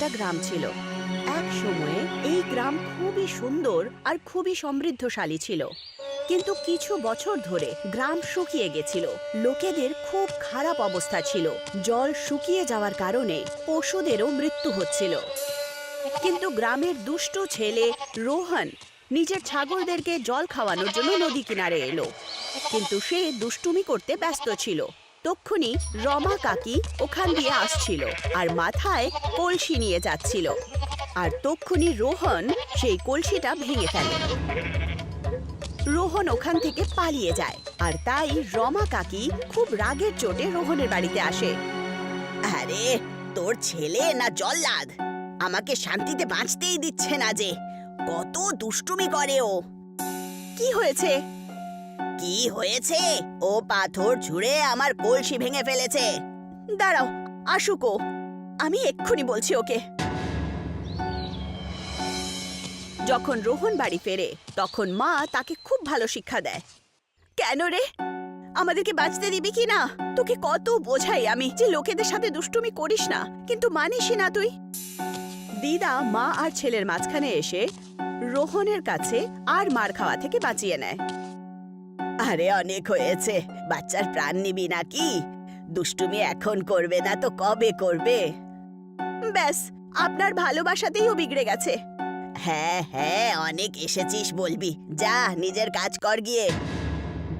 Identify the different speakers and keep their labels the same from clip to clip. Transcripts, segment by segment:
Speaker 1: একটা গ্রাম ছিল। এক সময়ে এই গ্রাম খুবই সুন্দর আর খুবই সমৃদ্ধশালী ছিল। কিন্তু কিছু বছর ধরে গ্রাম শুকিয়ে গেছিল। লোকেদের খুব খারাপ অবস্থা ছিল। জল শুকিয়ে যাওয়ার কারণে পশুদেরও মৃত্যু হচ্ছিল। কিন্তু গ্রামের দুষ্টু ছেলে রোহন নিজের ছাগলদেরকে জল খাওয়ানোর জন্য নদী কিনারে এলো। কিন্তু সে দুষ্টুমি করতে ব্যস্ত ছিল। তক্ষুনি রমা কাকি ওখান দিয়ে আসছিল আর মাথায় কলসি নিয়ে যাচ্ছিল। আর তক্ষুনি রোহন সেই কলসিটা ভেঙে ফেলে। রোহন ওখান থেকে পালিয়ে যায় আর তাই রমা কাকি খুব রাগের চোটে রোহনের বাড়িতে আসে। আরে, তোর ছেলে না জল্লাদ? আমাকে শান্তিতে বাঁচতেই দিচ্ছে না যে। কত দুষ্টুমি করে ও। কি হয়েছে? কি হয়েছে? ও পাথর ছুঁড়ে আমার কলসি ভেঙে ফেলেছে। দাঁড়াও, আসুক আমি এক্ষুনি বলছি ওকে। যখন রোহন বাড়ি ফেরে, তখন মা তাকে খুব ভালো শিক্ষা দেয়। কেন রে? আমাদেরকে বাঁচতে দিবি কি না? তোকে কত বোঝাই আমি যে লোকেদের সাথে দুষ্টুমি করিস না। কিন্তু মানিসই না তুই। দিদা, মা আর ছেলের মাঝখানে এসে রোহনের কাছে আর মার খাওয়া থেকে বাঁচিয়ে নেয়। আরে অনেক হয়েছে। বাচ্চার প্রাণ নিবি নাকি? দুষ্টুমি এখন করবে না তো কবে করবে? ব্যাস, আপনার ভালোবাসাতেই ও বিগড়ে গেছে। হ্যাঁ হ্যাঁ অনেক এসেছিস বলবি। যা, নিজের কাজ কর গিয়ে।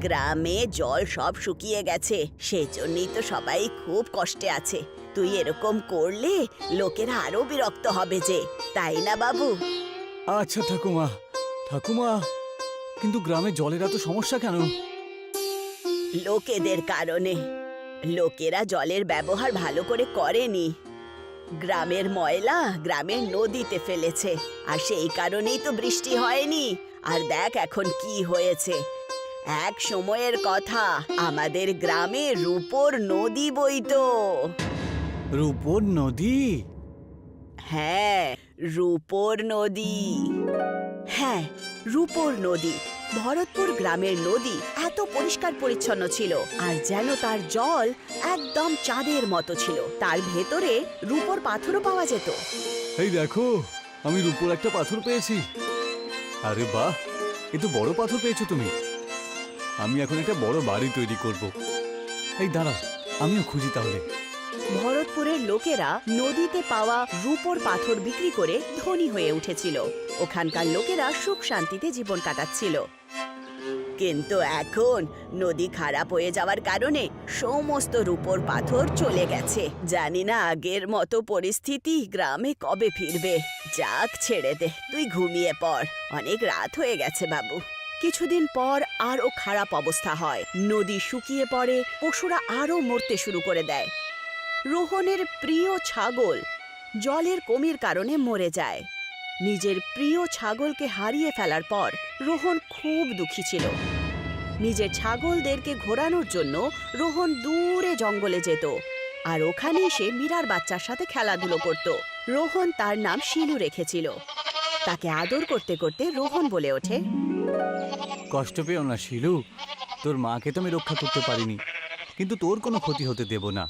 Speaker 1: গ্রামে জল সব শুকিয়ে গেছে। সেই জন্যই তো সবাই খুব কষ্টে আছে। তুই এরকম করলে লোকেরা আরও বিরক্ত হবে যে। তাই না, বাবু?
Speaker 2: আচ্ছা ঠাকুমা। ঠাকুমা কিন্তু গ্রামে জলের এত সমস্যা কেন?
Speaker 1: লোকেদের কারণে। লোকেরা জলের ব্যবহার ভালো করে করেনি। গ্রামের ময়লা গ্রামের নদীতে ফেলেছে আর সেই কারণেই তো বৃষ্টি হয়নি। আর দেখ এখন কি হয়েছে। এক সময়ের কথা আমাদের গ্রামে রূপোর নদী বইতো
Speaker 2: রূপর নদী?
Speaker 1: হ্যাঁ রূপোর নদী। হ্যাঁ রূপোর নদী। ভরতপুর গ্রামের নদী এত পরিষ্কার পরিচ্ছন্ন ছিল আর যেন তার জল একদম চাঁদের মতো ছিল। তার ভেতরে রূপোর পাথরও পাওয়া যেত।
Speaker 2: এই দেখো আমি রূপর একটা পাথর পেয়েছি। আরে বাহ এ তো বড় পাথর পেয়েছ তুমি। আমি এখন একটা বড় বাড়ি তৈরি করব। এই দাঁড়াও আমিও খুঁজি তাহলে।
Speaker 1: ভরতপুরের লোকেরা নদীতে পাওয়া রূপোর পাথর বিক্রি করে ধনী হয়ে উঠেছিল। ওখানকার লোকেরা সুখ শান্তিতে জীবন কাটাচ্ছিল। কিন্তু এখন নদী খারাপ হয়ে যাওয়ার কারণে সমস্ত রূপোর পাথর চলে গেছে। জানি না আগের মতো পরিস্থিতি গ্রামে কবে ফিরবে। যাক ছেড়ে দে, তুই ঘুমিয়ে পড়। অনেক রাত হয়ে গেছে বাবু। কিছুদিন পর আরও খারাপ অবস্থা হয়। নদী শুকিয়ে পড়ে, পশুরা আরও মরতে শুরু করে দেয়। রোহনের প্রিয় ছাগল জলের কমির কারণে মরে যায়। নিজের প্রিয় ছাগলকে হারিয়ে ফেলার পর রোহন খুব দুঃখী ছিল। নিজের ছাগলদেরকে ঘোরানোর জন্য রোহন দূরে জঙ্গলে যেত আর ওখানে সে মীরার বাচ্চার সাথে খেলাধুলো করত। রোহন তার নাম শিলু রেখেছিল। তাকে আদর করতে করতে রোহন বলে ওঠে
Speaker 2: কষ্ট পেও না শিলু। তোর মাকে তো আমি রক্ষা করতে পারিনি কিন্তু তোর কোনো ক্ষতি হতে দেব না।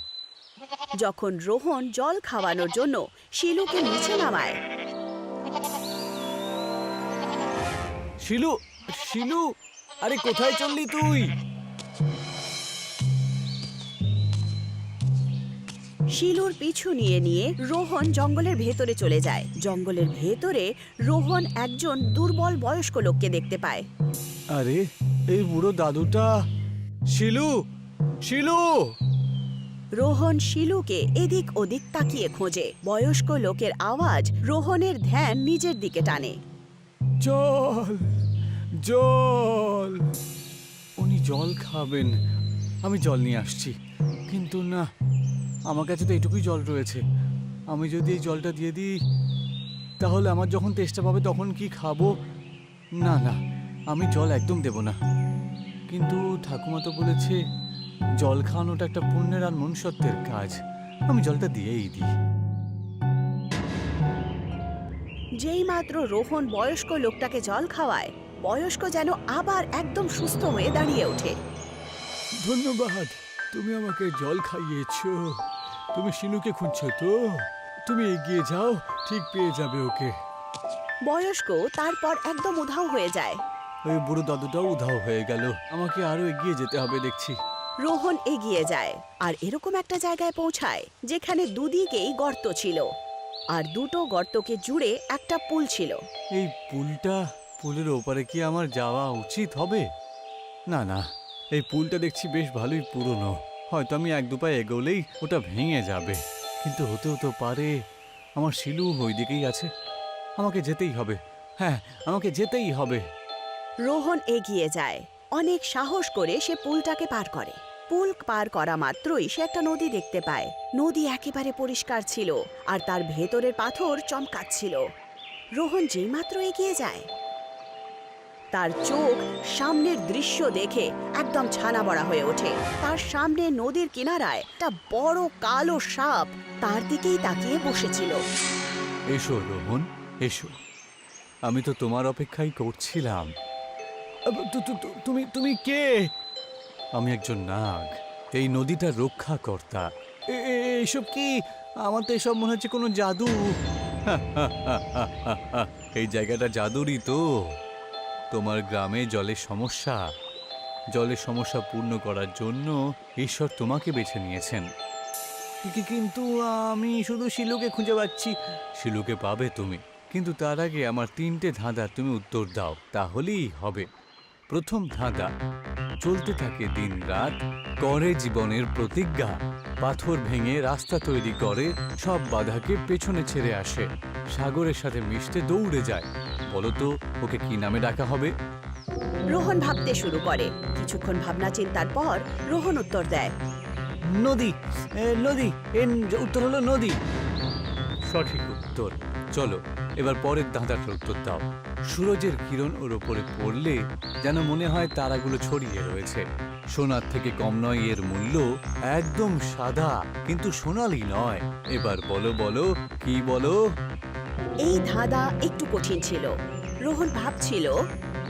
Speaker 1: যখন রোহন জল খাওয়ানোর জন্য শিলুকে নিচে নামায়
Speaker 2: শিলু শিলু আরে কোথায় চললি তুই?
Speaker 1: শিলুর পিছু নিয়ে নিয়ে রোহন জঙ্গলের ভেতরে চলে যায়। জঙ্গলের ভেতরে রোহন একজন দুর্বল বয়স্ক লোককে দেখতে পায়।
Speaker 2: আরে এই বুড়ো দাদুটা। শিলু শিলু!
Speaker 1: রোহন শিলুকে এদিক ওদিক তাকিয়ে খোঁজে। বয়স্ক লোকের আওয়াজ রোহনের ধ্যান নিজের দিকে টানে।
Speaker 2: জল জল। উনি জল খাবেন। আমি জল নিয়ে আসছি। কিন্তু না, আমার কাছে তো এটুকুই জল রয়েছে। আমি যদি এই জলটা দিয়ে দিই, তাহলে আমার যখন তেষ্টা পাবে তখন কি খাব? না না, আমি জল একদম দেব না। কিন্তু ঠাকুমা তো বলেছে, জল খাওয়ানোটা একটা পুণ্যের আর মনুষ্যত্বের কাজ। আমি জলটা দিয়েই দিই।
Speaker 1: যেই মাত্র রোহন বয়স্ক লোকটাকে জল খাওয়ায় বয়স্ক যেন আবার একদম সুস্থ হয়ে দাঁড়িয়ে ওঠে।
Speaker 2: ধন্যবাদ। তুমি আমাকে জল খাইয়েছো। তুমি শিনুকে খুঁজছো তো। তুমি এগিয়ে যাও ঠিক পেয়ে যাবে ওকে।
Speaker 1: বয়স্ক তারপর একদম উধাও হয়ে যায়।
Speaker 2: ওই বুড়ো দাদুটাও উধাও হয়ে গেল। আমাকে আরও এগিয়ে যেতে হবে দেখছি।
Speaker 1: রোহন এগিয়ে যায় আর এরকম একটা জায়গায় পৌঁছায় যেখানে দুদিকেই গর্ত ছিল। আর দুটো গর্তকে জুড়ে একটা পুল ছিল।
Speaker 2: এই পুলটা পুলের ওপারে কি আমার যাওয়া উচিত হবে? না না, এই পুলটা দেখছি বেশ ভালোই পুরনো। হয়তো আমি এক দু পায়ে এগোলেই ওটা ভেঙে যাবে। কিন্তু হতেও তো পারে, আমার শিলু ওই দিকেই আছে। আমাকে যেতেই হবে। হ্যাঁ আমাকে যেতেই হবে।
Speaker 1: রোহন এগিয়ে যায়। অনেক সাহস করে সে পুলটাকে পার করে। পুল পার করা মাত্রই সে একটা নদী দেখতে পায়। নদী একেবারে পরিষ্কার ছিল, আর তার ভেতরের পাথর চমকাচ্ছিল। রোহন যেইমাত্র এগিয়ে যায় তার চোখ সামনের দৃশ্য দেখে একদম ছানা বড়া হয়ে ওঠে। তার সামনে নদীর কিনারায় একটা বড় কালো সাপ তার দিকেই তাকিয়ে বসেছিল।
Speaker 2: এসো রোহন এসো। আমি তো তোমার অপেক্ষাই করছিলাম। তুমি তুমি কে? আমি একজন নাগ এই নদীটা রক্ষাকর্তা। এইসব কি? আমার তো এসব মনে হচ্ছে কোনো জাদু। এই জায়গাটা জাদুরই তো। তোমার গ্রামে জলের সমস্যা। জলের সমস্যা পূর্ণ করার জন্য ঈশ্বর তোমাকে বেছে নিয়েছেন। কিন্তু আমি শুধু শিলুকে খুঁজে পাচ্ছি। শিলুকে পাবে তুমি। কিন্তু তার আগে আমার তিনটে ধাঁধার তুমি উত্তর দাও তাহলেই হবে। প্রথম ধাঁধা চলতে থাকে দিন রাত করে জীবনের প্রতিজ্ঞা। পাথর ভেঙে রাস্তা তৈরি করে সব বাধাকে পেছনে ছেড়ে আসে। সাগরের সাথে মিশতে দৌড়ে যায়। বলো তো ওকে কি নামে ডাকা হবে?
Speaker 1: রোহন ভাবতে শুরু করে। কিছুক্ষণ ভাবনা চিন্তার পর রোহন উত্তর দেয়
Speaker 2: নদী নদী এর উত্তর হলো নদী। সঠিক উত্তর। চলো এবার পরের ধাঁধাটার উত্তর দাও। সূরজের কিরণ ওর ওপরে পড়লে যেন মনে হয় তারাগুলো ছড়িয়ে রয়েছে। সোনার থেকে কম নয় এর মূল্য একদম সাদা কিন্তু সোনালি নয়। এবার বলো বলো কি বলো?
Speaker 1: এই ধাঁধা একটু কঠিন ছিল। রোহন ভাবছিল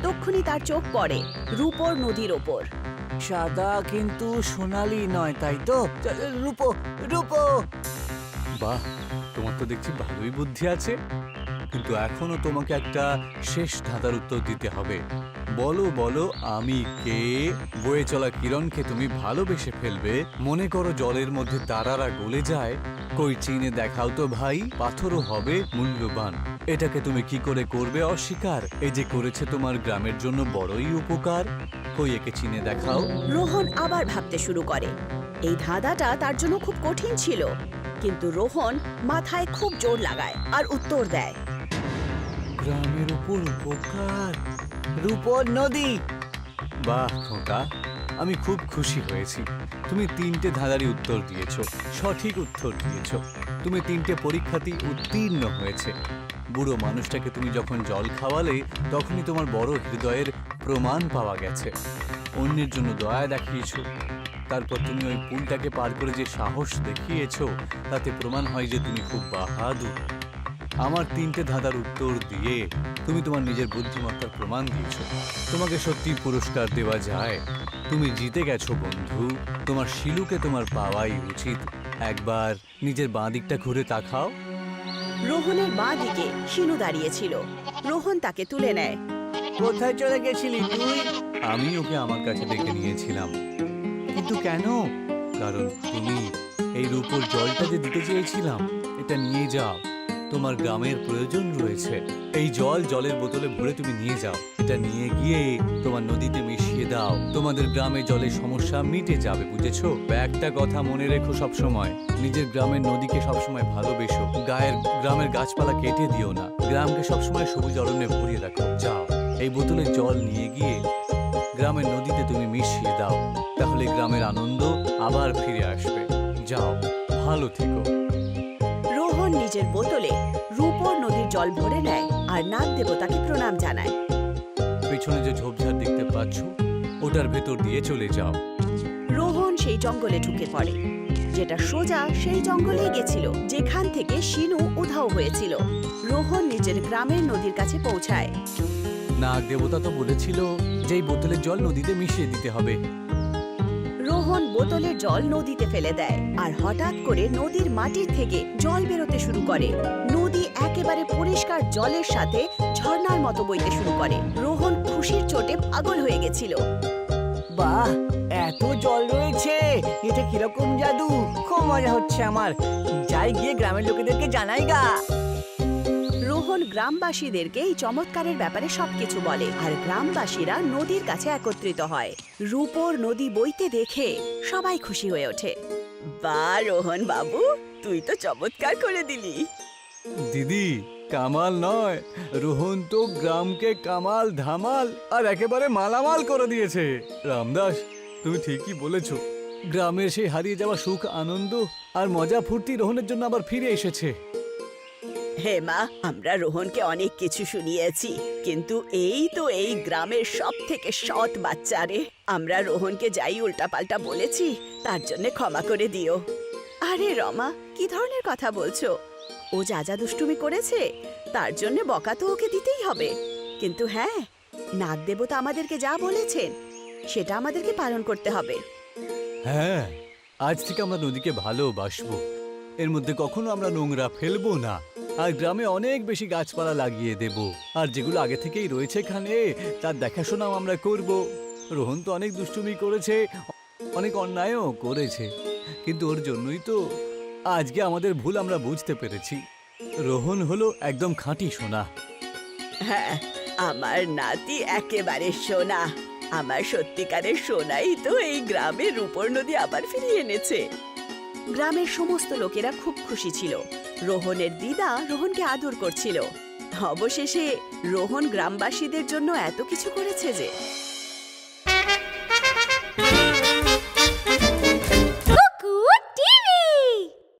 Speaker 1: তক্ষুনি তার চোখ পড়ে রূপর নদীর ওপর।
Speaker 2: সাদা কিন্তু সোনালি নয় তাই তো? রূপো রূপো! বাহ তোমার তো দেখছি ভালোই বুদ্ধি আছে। কিন্তু এখনও তোমাকে একটা শেষ ধাঁধার উত্তর দিতে হবে। বলো বলো আমি কে? বয়ে চলা কিরণকে তুমি ভালোবেসে ফেলবে। মনে করো জলের মধ্যে তারারা গলে যায়। কই চিনে দেখাও তো ভাই পাথরও হবে মূল্যবান। এটাকে তুমি কি করে করবে অস্বীকার? এই যে করেছে তোমার গ্রামের জন্য বড়ই উপকার। কই একে চিনে দেখাও।
Speaker 1: রোহন আবার ভাবতে শুরু করে। এই ধাঁধাটা তার জন্য খুব কঠিন ছিল। কিন্তু রোহন মাথায় খুব জোর লাগায় আর উত্তর দেয়।
Speaker 2: গ্রামের উপর উপকার। রূপর নদী। বাহ, খোকা, আমি খুব খুশি হয়েছি। তুমি তিনটে ধাঁধারই উত্তর দিয়েছ, সঠিক উত্তর দিয়েছ। তুমি তিনটে পরীক্ষাতেই উত্তীর্ণ হয়েছে। বুড়ো মানুষটাকে তুমি যখন জল খাওয়ালে, তখনই তোমার বড় হৃদয়ের প্রমাণ পাওয়া গেছে। অন্যের জন্য দয়া দেখিয়েছো। তারপর তুমি ওই পুলটাকে পার করে যে সাহস দেখিয়েছো, তাতে প্রমাণ হয় যে তুমি খুব বাহাদুর। আমার তিনটে ধাঁধার উত্তর দিয়ে তুমি তোমার নিজের বুদ্ধিমত্তার প্রমাণ দিয়েছ। তোমাকে সত্যি পুরস্কার দেওয়া যায়। তুমি জিতে গেছো বন্ধু। তোমার শিলুকে তোমার পাওয়াই উচিত। একবার নিজের বাঁ দিকটা ঘুরে তাকাও।
Speaker 1: রোহনের বাঁ দিকে শিনু দাঁড়িয়েছিল। রোহন তাকে তুলে নেয়।
Speaker 2: কোথায় চলে গেছিলি তুই? আমি ওকে আমার কাছে ডেকে নিয়েছিলাম। কিন্তু কেন? কারণ তুমি এই রূপোর জলটা যে দিতে চেয়েছিলাম এটা নিয়ে যাও। তোমার গ্রামের প্রয়োজন রয়েছে। এই জল জলের বোতলে ভরে তুমি নিয়ে যাও। এটা নিয়ে গিয়ে তোমার নদীতে মিশিয়ে দাও। তোমাদের গ্রামে জলের সমস্যা মিটে যাবে, বুঝেছ? একটা কথা মনে রেখো সব সময় নিজের গ্রামের নদীকে সবসময় ভালোবেসো। গায়ের, গ্রামের গাছপালা কেটে দিও না। গ্রামকে সবসময় সবুজ অরণ্যে ভরিয়ে রাখো। যাও। এই বোতলে জল নিয়ে গিয়ে গ্রামের নদীতে তুমি মিশিয়ে দাও। তাহলে গ্রামের আনন্দ আবার ফিরে আসবে। যাও, ভালো থেকো।
Speaker 1: নিজের বোতলে রূপর নদীর জল ভরে নেয় আর নাগ দেবতাকে প্রণাম জানায়।
Speaker 2: পেছনে যে ঝোপঝাড় দেখতে পাচ্ছ ওটার ভেতর দিয়ে চলে যাও।
Speaker 1: রোহন সেই জঙ্গলে ঢুকে পড়ে। যেটা সোজা সেই জঙ্গলেই গেছিল যেখান থেকে শিনু উধাও হয়েছিল। রোহন নিজের গ্রামের নদীর কাছে পৌঁছায়।
Speaker 2: নাগ দেবতা তো বলেছিল যে এই বোতলের জল নদীতে মিশিয়ে দিতে হবে।
Speaker 1: রোহন বোতলের জল নদীতে ফেলে দেয় আর হঠাৎ করে নদীর মাটির থেকে জল বেরোতে শুরু করে। নদী একেবারে পরিষ্কার জলের সাথে ঝর্ণার মতো বইতে শুরু করে। রোহন খুশির চোটে পাগল হয়ে গেছিল।
Speaker 3: বাহ, এত জল রয়েছে, এটা কীরকম জাদু? খুব মজা হচ্ছে আমার। যাই গিয়ে গ্রামের লোকেদেরকে জানাই গা।
Speaker 1: রোহন গ্রামবাসীদেরকে এই চমৎকারের ব্যাপারে সবকিছু বলে। আর গ্রামবাসীরা নদীর কাছে একত্রিত হয়। রূপর নদী বইতে দেখে সবাই খুশি হয়ে ওঠে। বা, রোহন বাবু, তুই তো চমৎকার করে দিলি।
Speaker 2: দিদি, কামাল নয়। রোহন তো গ্রামকে কামাল, ধামাল আর একেবারে মালামাল করে দিয়েছে। রামদাস, তুমি ঠিকই বলেছ। গ্রামের সেই হারিয়ে যাওয়া সুখ, আনন্দ আর মজা ফুর্তি রোহনের জন্য আবার ফিরে এসেছে।
Speaker 1: হে মা, আমরা রোহনকে অনেক কিছু শুনিয়েছি, কিন্তু এই তো এই গ্রামের সব থেকে সৎ বাচ্চা রে। আমরা রোহনকে যাই উল্টাপাল্টা বলেছি, তার জন্য ক্ষমা করে দিও। আরে রমা, কি ধরনের কথা বলছো? ও যা যা দুষ্টুমি করেছে, তার জন্য বকা তো ওকে দিতেই হবে। কিন্তু হ্যাঁ নাগ দেবতা আমাদেরকে যা বলেছেন, সেটা আমাদেরকে পালন করতে হবে।
Speaker 2: হ্যাঁ আজ থেকে আমরা নদীকে ভালোবাসবো। এর মধ্যে কখনো আমরা নোংরা ফেলব না। আর গ্রামে অনেক বেশি গাছপালা লাগিয়ে দেব। আর যেগুলো আগে থেকেই রয়েছে এখানে তার দেখাশোনাও আমরা করব। রোহন তো অনেক দুষ্টুমি করেছে অনেক অন্যায়ও করেছে। কিন্তু ওর জন্যই তো আজকে আমাদের ভুল আমরা বুঝতে পেরেছি। রোহন হলো একদম খাঁটি সোনা।
Speaker 1: হ্যাঁ আমার নাতি একেবারে সোনা। আমার সত্যিকারের সোনাই তো এই গ্রামের রূপর নদী আবার ফিরিয়ে এনেছে। গ্রামের সমস্ত লোকেরা খুব খুশি ছিল। রোহনের দিদা রোহনকে আদর করছিল। অবশেষে রোহন গ্রামবাসীদের জন্য এত কিছু করেছে যে